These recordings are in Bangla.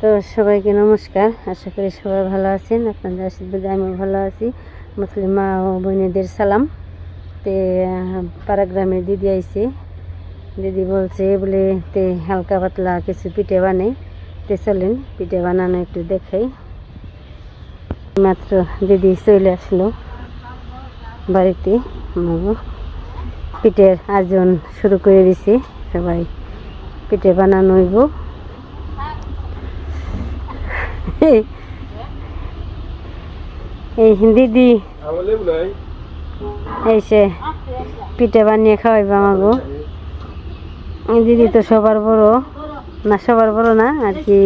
তো সবাইকে নমস্কার। আশা করি সবাই ভালো আছেন আপনাদের আশীর্বাদে আমি ভালো আছি। মুসলিম মা ও বোনেদের সালাম। তে আহ, পাড়া গ্রামের দিদি আইছে। দিদি বলছে বলে তে হালকা পাতলা কিছু পিঠে বানাই। তে চলেন পিঠে বানানো একটু দেখাই। মাত্র দিদি চলে আসলো বাড়িতে। পিঠের আয়োজন শুরু করে দিছে। সবাই পিঠে বানানো হইব। এই দিদি এই সে পিঠে বানিয়ে খাওয়াইব এই দিদি তো সবার বড়। না, সবার বড় না, আর কি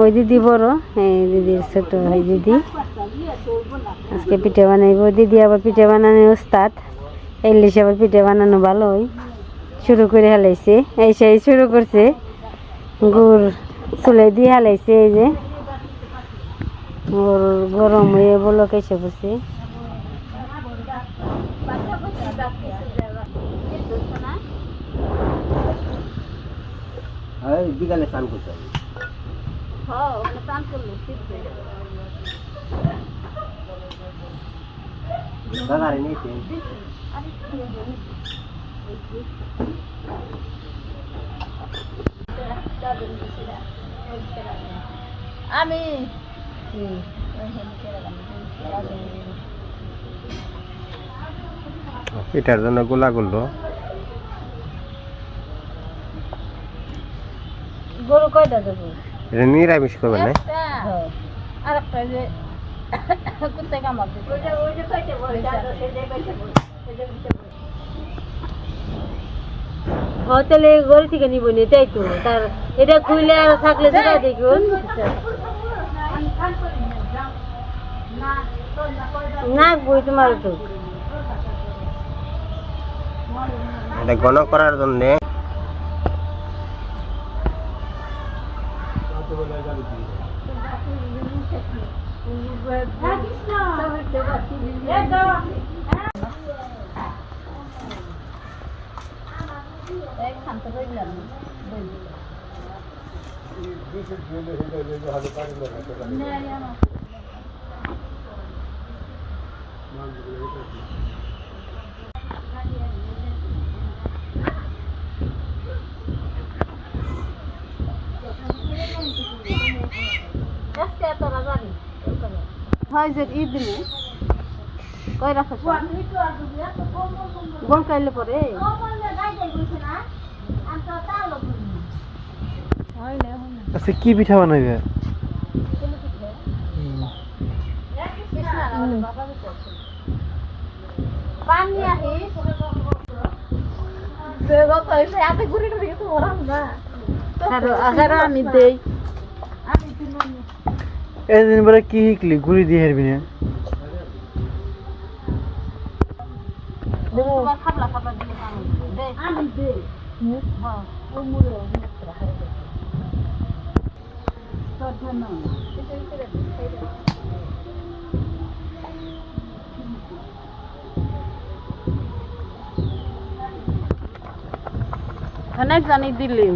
ওই দিদি বড়, এই দিদির ছোট ওই দিদি। আজকে পিঠে বানাইব। দিদি আবার পিঠে বানানো ওস্তাদ। এলিশ আবার পিঠে বানানো ভালোই। শুরু করে হালাইছে এই সেই শুরু করছে। গুড় চুলে দিয়ে হালাইছে এই যে। ওর গরম হয়ে বলো কেসে বসে। বিকালে স্নান করতে হবে। দাদারে নিয়েছে আমি এটার জন্য গোলা করল। গরু কয়টা দেবো? এটা নিরামিষ করবে না? একটা। আর একটা যে কোথায় কামার ও তাহলে গরু থেকে নিব নি, তাই তো? তার এটা খুইলে আর থাকলে দেখা দেখুন না বই তোমার তো এটা গণ করার জন্য। যে ঈদ দিনে কই রাখা গম কাইলে পরে? আচ্ছা কি পিঠা বানাইবে? ঘুরে ঘুরে আমি দেই এদিন পরে কি শিখলি? গুড়ি দিয়ে হারবি না? খাবলা খাবলা দিলে দে আমি দে হ্যাঁ অনেক জানি দিলি।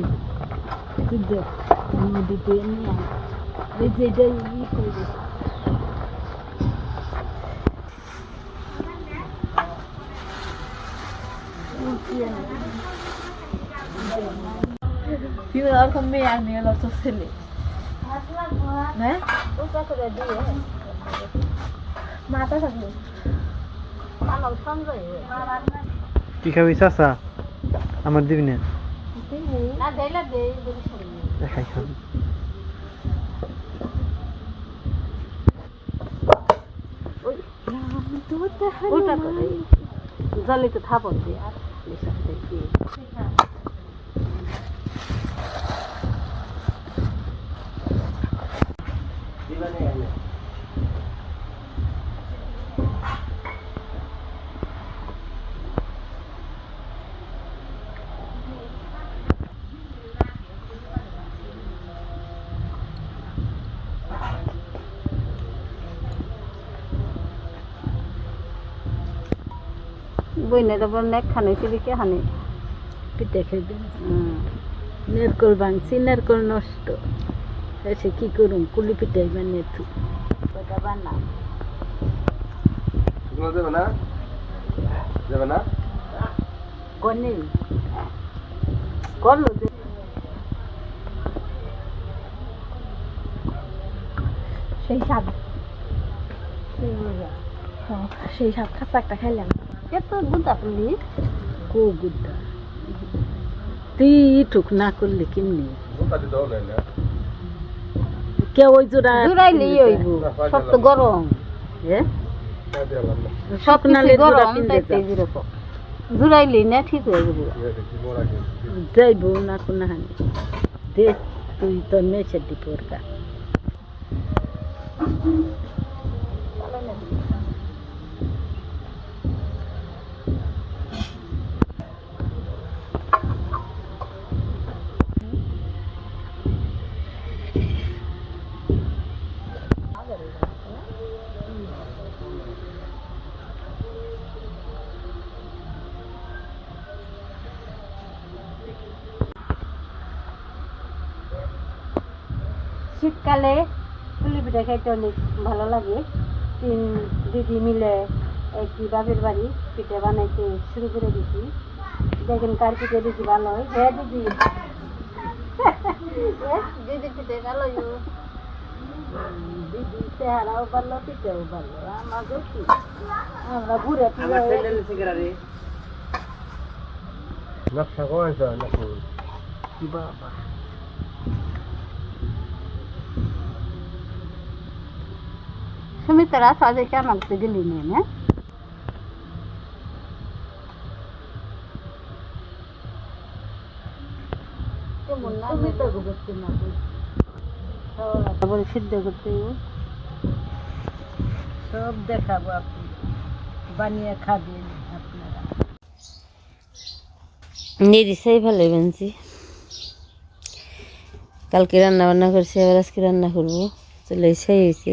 আর মেয়ে লস ছেলে হ্যাঁ মাথা থাকল কি খাবি চাচা আমার দিবি না দেখাই খাবি করে জলে তো থাপন দিয়ে আর এসব দেখি বইনে তো নেক খানে সিবি কে খানে পিঠে খেয়ে নেরকল ভাঙছি নেরকল নষ্ট। এসে কি করুম? কুলি পিটাই বানিয়ে থু। ওটা বানাম যাবে না? যাবে না? কনে? করল সেই স্বাদ হ্যাঁ, সেই স্বাদ খাসা একটা খাইলাম। এত গুদা পুলি কো গুদা তুই টুক না করলে কেমনি? কে ওই জোড়া জোড়াইলেই হইব। সব তো গরম। হ্যাঁ সব নালে গরম তাইতে যেরকম। জোড়াইলেই না ঠিক হয়ে যাবে। যাইব না কোনো হানি। দে তুই তো মেছে দিপর কা শীতকালে পুলি পিঠা খাইতে অনেক ভালো লাগে। তিন দিদি মিলে একই বাপের বাড়ি পিঠে বানাইতে শুরু করে দিছি। দেখেন কার পিঠে বেশি ভালো হয়। হ্যাঁ দিদি। দিদি পিঠে ভালো দিদি চেহারাও ভালো পিঠেও ভালো। আমাদের কি? আমরা ঘুরে ফিরে নকশা করেছ নাকি বাবা। সুমিত্রা সাজে কেমন গেলি। নিয়ে না তারপরে সিদ্ধ করতে সব দেখাবো আপনি। বানিয়ে খাবেন আপনারা। নেড়ি সেই ভালো বানছি কালকে রান্না বান্না করছি আবার আজকে রান্না করব। চলে সেই হয়েছে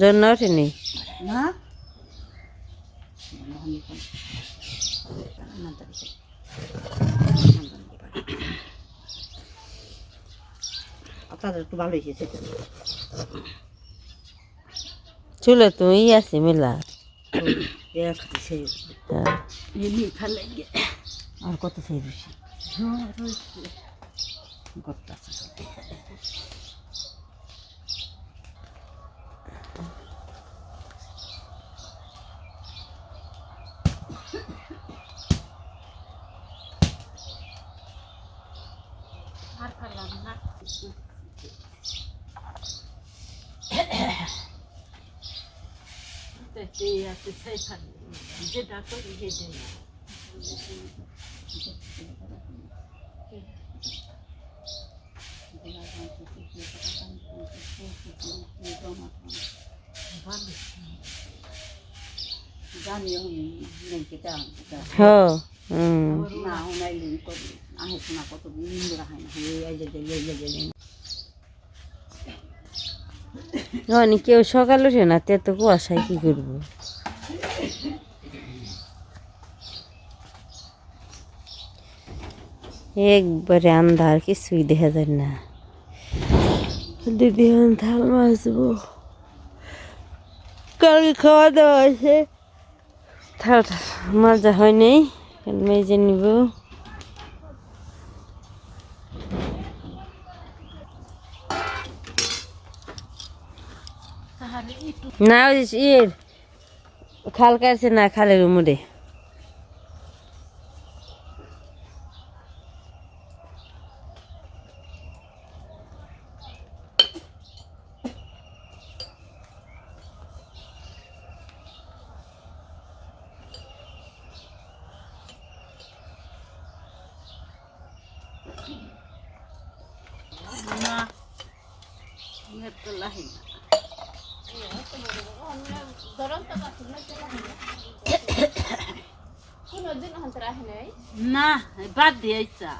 জন্য ওঠেনি না? আপনাদের একটু ভালো হয়েছে চুলে তুমি আছে মেলা। হ্যাঁ। আর কত সেই রুচি কত আছে জানিও নেই হ্যাঁ না আহে শোনা কত নিন্দ রাখায় না এই যে এই যে মানে কেউ সকাল উঠে না তে তো কুয়াশায় কি করব? একবারে আন্ধার কিছুই দেখা যায় না দিদি থাল মাছবো কালকে খাওয়া দাওয়া আছে থাল মাজা হয় নাই মেজে নিব না ওই যে খাল কাটছে না খালের উমরে না মেয়ের তো লাহি না বাদ দিয়েছা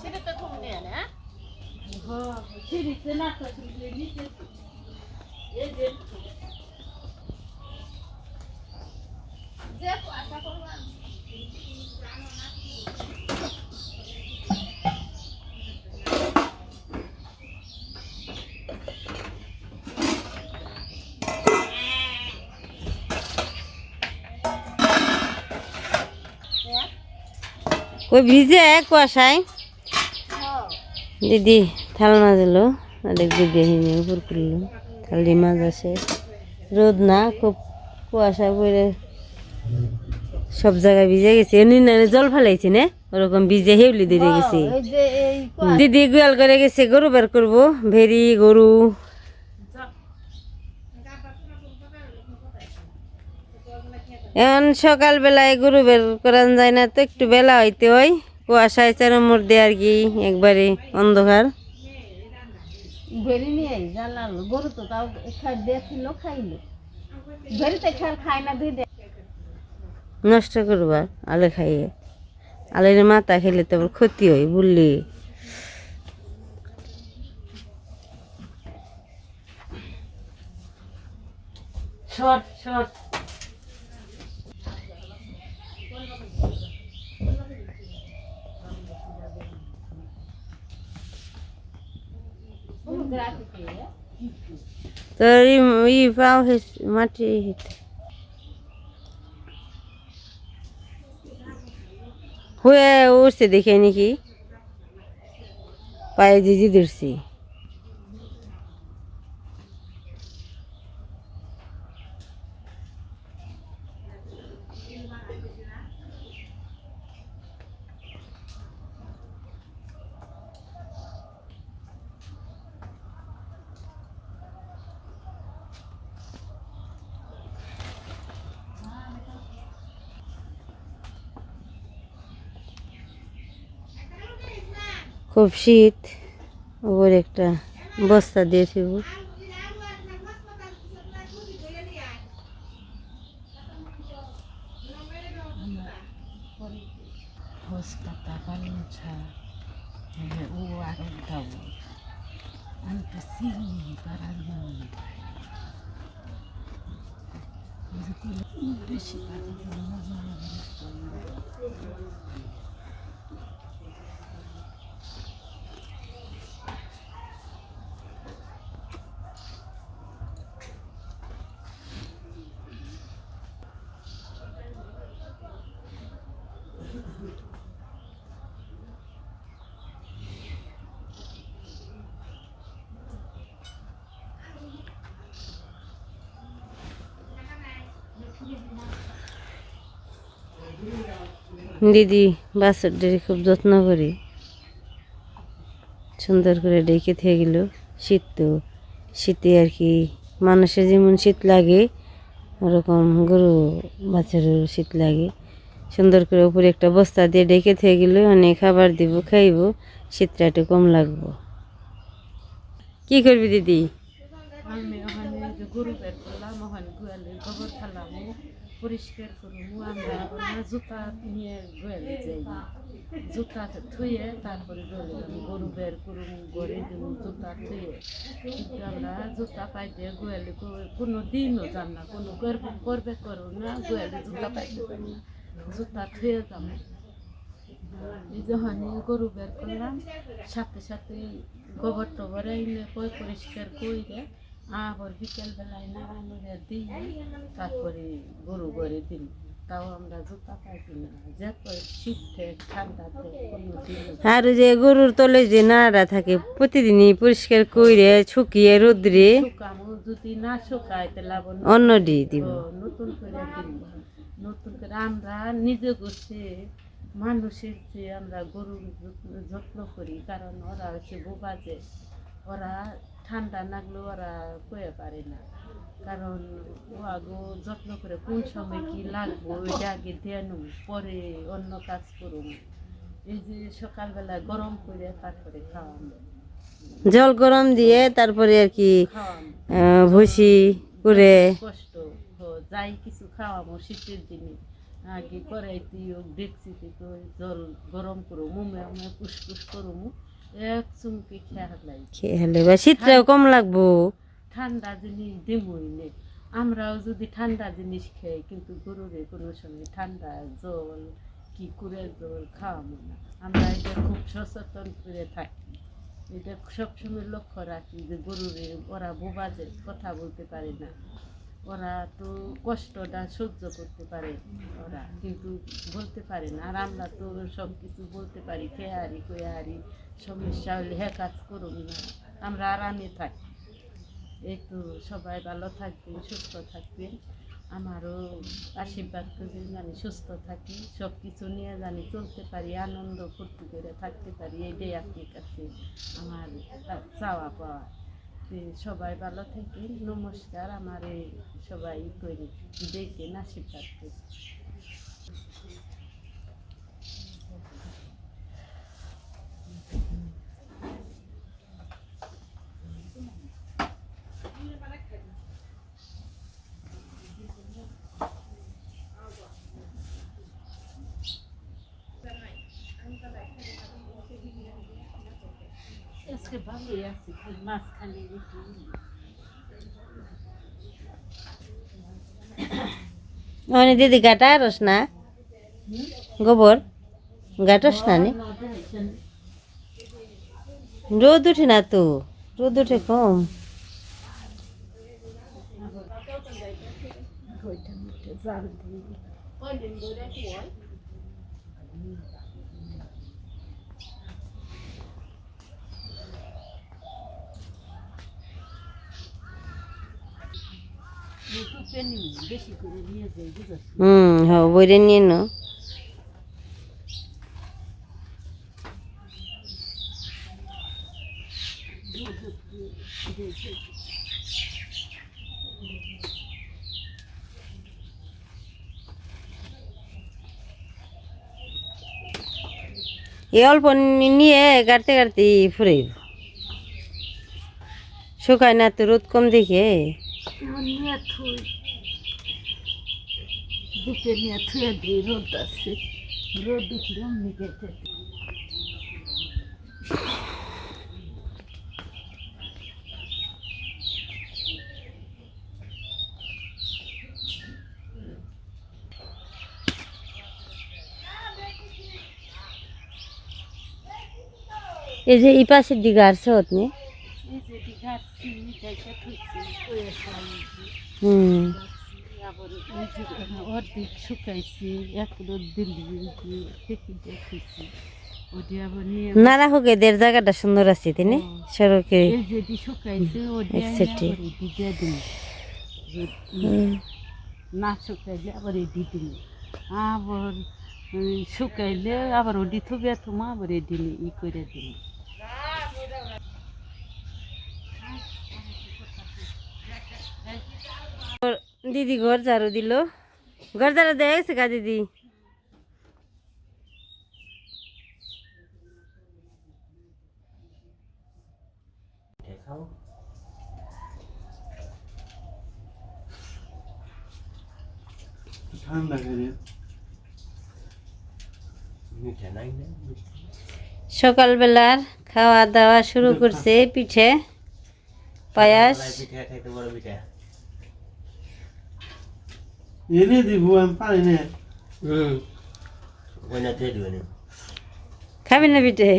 সেটা তো তুমি নিয়ে না যে আশা করলাম কই ভিজে কুয়াশায় দিদি থাল মাজলো অনেক দিদি হিনে উপর করল থালি মাছ আছে। রোদ না খুব কুয়াশা পড়ে সব জায়গায় ভিজে গেছে। এমনি না জল ফেলাইছি না? ওরকম ভিজে হেউলি দিয়ে গেছি। দিদি গোয়াল করে গেছে গরু বের করব ভেরি গরু এখন সকালবেলায় গরু বের করান যায় না তো একটু বেলা হইতে হয়। কুয়াশায় চারোর মধ্যে আর কি একবারে অন্ধকার বেরি নিয়ে জানালো গরু তো তাও খাই দেখছিল খাইলো। বেরিতে খেয়াল খায় না দুই নষ্ট করবার আলে খাইয়ে। আলের মাথা খেলে তো আবার ক্ষতি হয় বুঝলি শর্ট শর্ট। তোর ই- ই পাও হেস- মাটি হেঁটে হয়ে উঠছে দেখে নাকি পায়ে জিজি ধরছি খুব শীত ওর একটা বস্তা দিয়ে ও দিদি বাছরদের খুব যত্ন করি সুন্দর করে ডেকে থেকে গেল। শীত তো, শীতে আর কি মানুষের যেমন শীত লাগে, ওরকম গরু বাছরেরও শীত লাগে। সুন্দর করে উপরে একটা বস্তা দিয়ে ডেকে থেকে গেলে, অনেক খাবার দিব, খাইব, শীতটা একটু কম লাগবো। কি করবি দিদি? আমি ওখানে গরু করলাম, ওখানে গোবর ফেলাম পরিষ্কার করব আমরা না, জুতা নিয়ে গোয়ালে যাই। জুতা থুয়ে তারপরে যাব। গরু বের করুন গড়ে দেবো জুতা থুয়ে। কিন্তু আমরা জুতা পাই দিয়ে গোয়ালে কোনো দিনও যান না, কোনো গর্ব করবে করো না, গোয়ালে জুতা পাইতে যান না। জুতা থুয়ে এই যখন গরু বের করলাম, সাথে সাথে গোবর টোবর এনে পরিষ্কার কইরে আবার বিকেল বেলায় নাড়ানো দিই তারপরে গরু ঘরে দিন তাও আমরা জুতা পাইছি না। যে শীতে ঠান্ডাতে কোনো দিন আর যে গরুর তলে যে নাড়া থাকে প্রতিদিনই পরিষ্কার করে শুকিয়ে রোদ্রে শুকামো যদি না শুকায় তাহলে আবার অন্য দিয়ে দিব। নতুন করে দিব। নতুন করে আমরা নিজে গোছে মানুষের চেয়ে আমরা গরুর যত্ন- যত্ন করি কারণ ওরা হচ্ছে বোবাজে ওরা ঠান্ডা লাগলে ওরা কয়ে পারে না। কারণ ও আগো যত্ন করে কোন সময় কি লাগবো ওইটা আগে দিয়ে নেব পরে অন্য কাজ করুন। এই যে সকালবেলা গরম করে তারপরে খাওয়ানো। জল গরম দিয়ে তারপরে আর কি ভুসি করে কষ্ট। যাই কিছু খাওয়াবো শীতের দিনে। আগে করাইতে ডেকচিতে তো জল গরম করো মুমে মুমে পুষ্পুস করো মু এক চুমকে খেয়াল লাই খেয়ে হলে বা শীতটাও কম লাগবো। ঠান্ডা জিনিস দিমই নে। আমরাও যদি ঠান্ডা জিনিস খাই কিন্তু গরুরে কোনো সময় ঠান্ডা জল কি করে জল খাওয়াবো না। আমরা এটা খুব সচেতন করে থাকি। এটা সবসময় লক্ষ্য রাখি যে গরুরে ওরা বোবাজে কথা বলতে পারে না। ওরা তো কষ্টটা সহ্য করতে পারে ওরা, কিন্তু বলতে পারে না। আর আমরা তো সব কিছু বলতে পারি খেয়ারি কয়ারি সমস্যা হলে হ্যাঁ কাজ করুন না। আমরা আরামে থাকি। তো সবাই ভালো থাকবেন, সুস্থ থাকবেন। আমারও আশীর্বাদ করবেন জানি সুস্থ থাকি সব কিছু নিয়ে জানি চলতে পারি, আনন্দ ফুর্তি করে থাকতে পারি, এটাই আপনার কাছে আমার চাওয়া পাওয়া। সবাই ভালো থাকেন নমস্কার আমার এই সবাই করে দেখেন আশীর্বাদ করি আজকে ভালোই আছে মাঝখানে একটু মানে দিদি গাটা রস না গোবর গাটস না নি রোদ উঠে না তো রোদ উঠে কম জাল ইউটিউবে নিই বেশি করে নিয়ে যাই বুঝেছি হুম হ্যাঁ বইরে নিয়ে নো এই অল্প নিয়ে কাটতে কাটতে ফুরাইব। শুকায় না তো রোদ কম দেখে। নিয়ে থুই দুপে নিয়ে থুয়ে দিই রোদ আছে রোদ উঠলে অমনি গেছে এই যে এই পাশের দিকে আসছে আপনি এই যে গাছছি মিঠাইটা থুইছি ওই হুম। অর্ধেক শুকাইছি দিল্লি নারা হোক এদের জায়গাটা সুন্দর আছে তাই না? সড়কে। না শুকাইলে আবার এডি দিন। আবার শুকাইলে আবার ওডি থবে তোমা আবার এডি ই করে দিন। দিদি ঘর ঝাড়ু দিল। ঘর ঝাড়ু দেয়া গেছে কা দিদি? সকালবেলার খাওয়া দাওয়া শুরু করছে পিঠে। পায়াস। পিঠা খাইতে বড় পিঠা। এনে দিব আমি পারি না হুম ওই না দিয়ে দিবেন খাবেন না পিঠে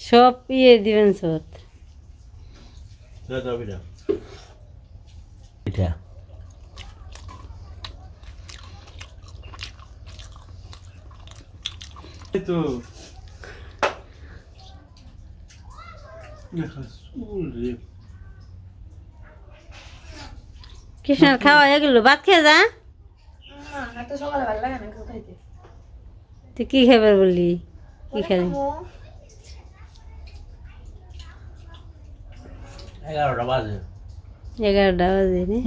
সব ইয়ে দিবেন সব পিঠা তো Deja azul, কৃষ্ণের খাওয়া হয়ে গেল ভাত খেয়ে যা। তুই কি খাবার বললি? কি খাবি? এগারোটা বাজে। এগারোটা বাজে রে।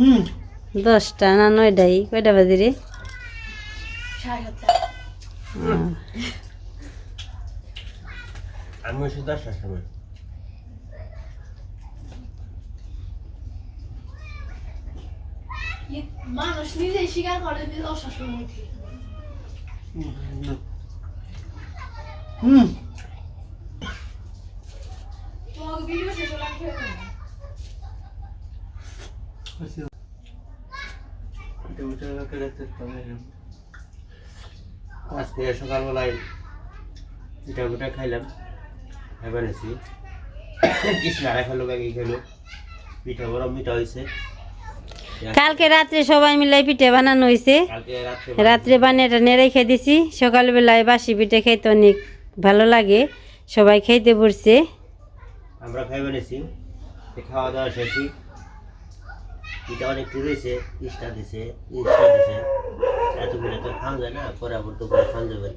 দশটা না নয়টাই কয়টা বাজে রে? আমি দশটার সময়। মানুষ নিজেই স্বীকার করে যে হুম। ভিডিও শেষ হলে রাখতে পারে আজকে সকালবেলায় পিঠা পিঠা খাইলাম। এবার এসি কৃষ্ণারা খেলো ব্যাগে খেলো? পিঠা বড় মিঠা হয়েছে কালকে রাত্রে সবাই মিলে পিঠে বানানো হয়েছে রাত্রে রাত্রে বানিয়েটা নিয়ে রেখে দিছি। সকালবেলায় বাসি পিঠে খেতে অনেক ভালো লাগে। সবাই খেতে পড়ছে আমরা খাই বানিয়েছি। খাওয়া দাওয়া শেষই। পিঠা অনেকটু রয়েছে ইস্টা দিছে ইস্টা দিছে। এতগুলো তো খাওয়া যায় না পরে আবার তো করে খাওয়া যাবে।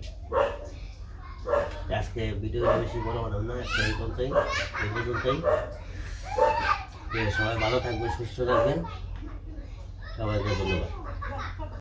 আজকে ভিডিও বেশি বড় বানাবো না আজকে এই পর্যন্তই। এই পর্যন্তই। সবাই ভালো থাকবেন সুস্থ থাকবেন। Lagi ada.